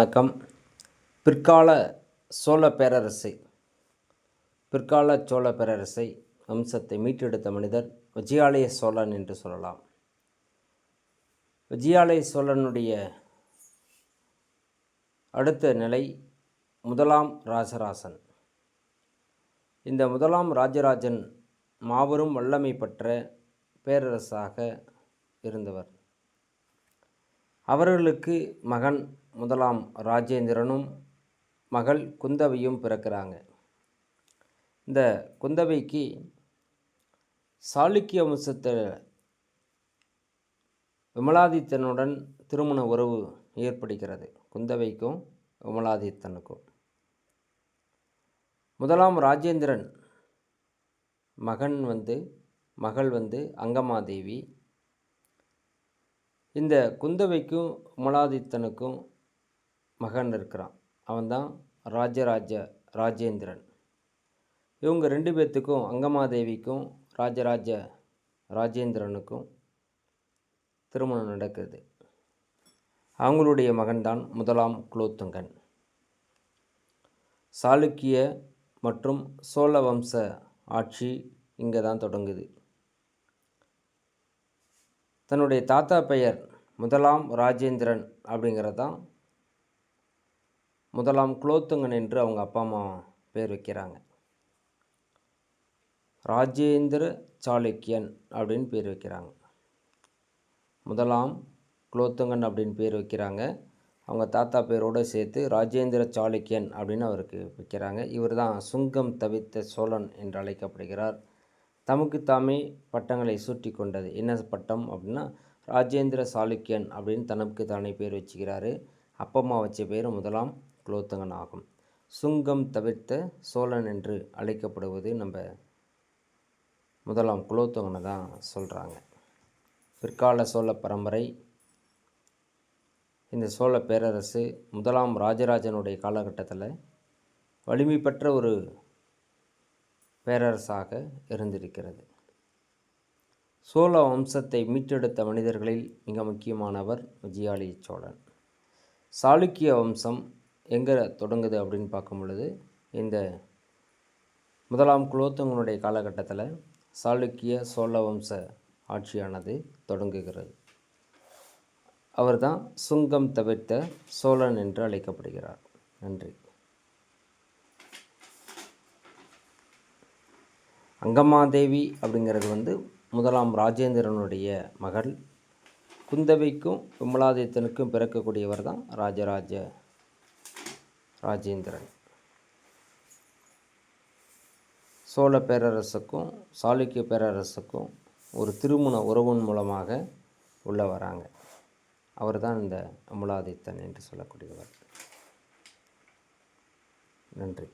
வணக்கம். பிற்கால சோழ பேரரசை பிற்கால சோழ பேரரசை வம்சத்தை மீட்டெடுத்த மனிதர் விஜயாலய சோழன் என்று சொல்லலாம். விஜயாலய சோழனுடைய அடுத்த நிலை முதலாம் ராஜராசன். இந்த முதலாம் ராஜராஜன் மாபெரும் வல்லமை பெற்ற பேரரசாக இருந்தவர். அவர்களுக்கு மகன் முதலாம் ராஜேந்திரனும் மகள் குந்தவையும் பிறக்கிறாங்க. இந்த குந்தவைக்கு சாளுக்கிய வம்சத்தில் விமலாதித்தனுடன் திருமண உறவு ஏற்படுகிறது. குந்தவைக்கும் விமலாதித்தனுக்கும். முதலாம் ராஜேந்திரன் மகன் வந்து மகள் வந்து அங்கமாதேவி இந்த குந்தவைக்கும் விமலாதித்தனுக்கும் மகன் இருக்கிறான். அவன்தான் ராஜராஜ ராஜேந்திரன். இவங்க ரெண்டு பேர்த்துக்கும் அங்கமாதேவிக்கும் ராஜராஜ ராஜேந்திரனுக்கும் திருமணம் நடக்குது. அவங்களுடைய மகன்தான் முதலாம் குலோத்துங்கன். சாளுக்கிய மற்றும் சோழ வம்ச ஆட்சி இங்கே தான் தொடங்குது. தன்னுடைய தாத்தா பெயர் முதலாம் ராஜேந்திரன் அப்படிங்கிறது தான் முதலாம் குலோத்துங்கன் என்று அவங்க அப்பா அம்மா பேர் வைக்கிறாங்க. ராஜேந்திர சாளுக்கியன் அப்படின்னு பேர் வைக்கிறாங்க. முதலாம் குலோத்துங்கன் அப்படின்னு பேர் வைக்கிறாங்க. அவங்க தாத்தா பேரோடு சேர்த்து ராஜேந்திர சாளுக்கியன் அப்படின்னு அவருக்கு வைக்கிறாங்க. இவர் தான் சுங்கம் தவித்த சோழன் என்று அழைக்கப்படுகிறார். தமக்கு தாமே பட்டங்களை சூட்டி கொண்டது என்ன பட்டம் அப்படின்னா ராஜேந்திர சாளுக்கியன் அப்படின்னு தனக்கு தானே பேர் வச்சுக்கிறாரு. அப்பம்மா வச்ச பேர் முதலாம் குலோத்தங்கன் ஆகும். சுங்கம் தவிர்த்த சோழன் என்று அழைக்கப்படுவது நம்ம முதலாம் குலோத்தங்கனை தான் சொல்கிறாங்க பிற்கால சோழ பரம்பரை இந்த சோழ பேரரசு முதலாம் ராஜராஜனுடைய காலகட்டத்தில் வலிமை பெற்ற ஒரு பேரரசாக இருந்திருக்கிறது. சோழ வம்சத்தை மீட்டெடுத்த மனிதர்களில் மிக முக்கியமானவர் விஜயாலய சோழன். சாளுக்கிய வம்சம் எங்கே தொடங்குது அப்படின்னு பார்க்கும் பொழுது இந்த முதலாம் குலோத்தங்கனுடைய காலகட்டத்தில் சாளுக்கிய சோழ வம்ச ஆட்சியானது தொடங்குகிறது. அவர்தான் சுங்கம் தவிர்த்த சோழன் என்று அழைக்கப்படுகிறார். நன்றி. அங்கம்மாதேவி அப்படிங்கிறது வந்து முதலாம் ராஜேந்திரனுடைய மகள். குந்தவைக்கும் விமலாதித்தனுக்கும் பிறக்கக்கூடியவர் தான் ராஜராஜ ராஜேந்திரன். சோழ பேரரசுக்கும் சாளுக்கிய பேரரசுக்கும் ஒரு திருமண உறவின் மூலமாக உள்ள வராங்க. அவர் தான் இந்த அமுலாதித்தன் என்று சொல்லக்கூடியவர். நன்றி.